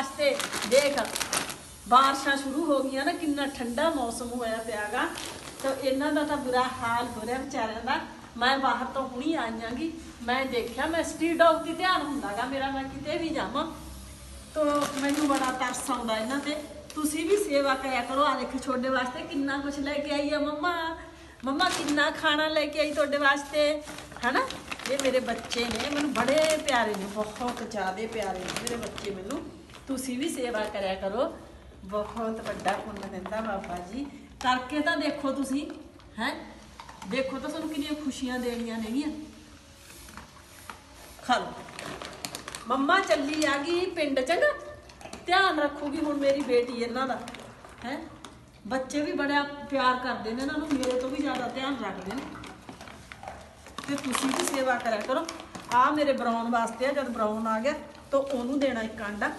ਵਾਸਤੇ ਦੇਖ, ਬਾਰਿਸ਼ਾਂ ਸ਼ੁਰੂ ਹੋ ਗਈਆਂ ਨਾ, ਕਿੰਨਾ ਠੰਡਾ ਮੌਸਮ ਹੋਇਆ ਪਿਆਗਾ। ਤਾਂ ਇਹਨਾਂ ਦਾ ਤਾਂ ਬੁਰਾ ਹਾਲ ਹੋ ਰਿਹਾ ਵਿਚਾਰਿਆਂ ਦਾ। ਮੈਂ ਬਾਹਰ ਤੋਂ ਹੁਣੀ ਆਈਆਂਗੀ। ਮੈਂ ਦੇਖਿਆ, ਮੈਂ ਸਟਰੀਟ ਡੌਗ ਦੀ ਧਿਆਨ ਹੁੰਦਾਗਾ ਮੇਰਾ, ਮੈਂ ਕਿਤੇ ਵੀ ਜਾਵਾਂ। ਤੋ ਮੈਨੂੰ ਬੜਾ ਤਰਸ ਆਉਂਦਾ ਇਹਨਾਂ ਤੇ। ਤੁਸੀਂ ਵੀ ਸੇਵਾ ਕਰਿਆ ਕਰੋ। ਆ ਦੇਖੋ, ਤੁਹਾਡੇ ਵਾਸਤੇ ਕਿੰਨਾ ਕੁਝ ਲੈ ਕੇ ਆਈ ਆ ਮੰਮਾ। ਮੰਮਾ, ਕਿੰਨਾ ਖਾਣਾ ਲੈ ਕੇ ਆਈ ਤੁਹਾਡੇ ਵਾਸਤੇ, ਹਨਾ? ਇਹ ਮੇਰੇ ਬੱਚੇ ਨੇ, ਮੈਨੂੰ ਬੜੇ ਪਿਆਰੇ ਨੇ, ਬਹੁਤ ਜ਼ਿਆਦਾ ਪਿਆਰੇ ਨੇ ਮੇਰੇ ਬੱਚੇ ਮੈਨੂੰ। ਤੁਸੀਂ ਵੀ ਸੇਵਾ ਕਰਿਆ ਕਰੋ। ਬਹੁਤ ਵੱਡਾ ਪੁੰਨ ਦਿੰਦਾ ਬਾਬਾ ਜੀ। ਕਰਕੇ ਤਾਂ ਦੇਖੋ ਤੁਸੀਂ, ਹੈ? ਦੇਖੋ ਤਾਂ ਤੁਹਾਨੂੰ ਕਿੰਨੀਆਂ ਖੁਸ਼ੀਆਂ ਦੇਣੀਆਂ ਨੇਗੀਆਂ। ਖਾ ਮੰਮਾ ਚੱਲੀ ਆ ਗਈ ਪਿੰਡ ਚੰਗਾ ਧਿਆਨ ਰੱਖੂਗੀ ਹੁਣ ਮੇਰੀ ਬੇਟੀ ਇਹਨਾਂ ਦਾ, ਹੈ? ਬੱਚੇ ਵੀ ਬੜਾ ਪਿਆਰ ਕਰਦੇ ਨੇ ਇਹਨਾਂ ਨੂੰ, ਮੇਰੇ ਤੋਂ ਵੀ ਜ਼ਿਆਦਾ ਧਿਆਨ ਰੱਖਦੇ ਨੇ। ਤੇ ਤੁਸੀਂ ਵੀ ਸੇਵਾ ਕਰਿਆ ਕਰੋ। ਆ ਮੇਰੇ ਬਰਾਉਨ ਵਾਸਤੇ ਆ, ਜਦ ਬਰਾਉਨ ਆ ਗਿਆ, ਤਾਂ ਉਹਨੂੰ ਦੇਣਾ ਇੱਕ ਆਂਡਾ।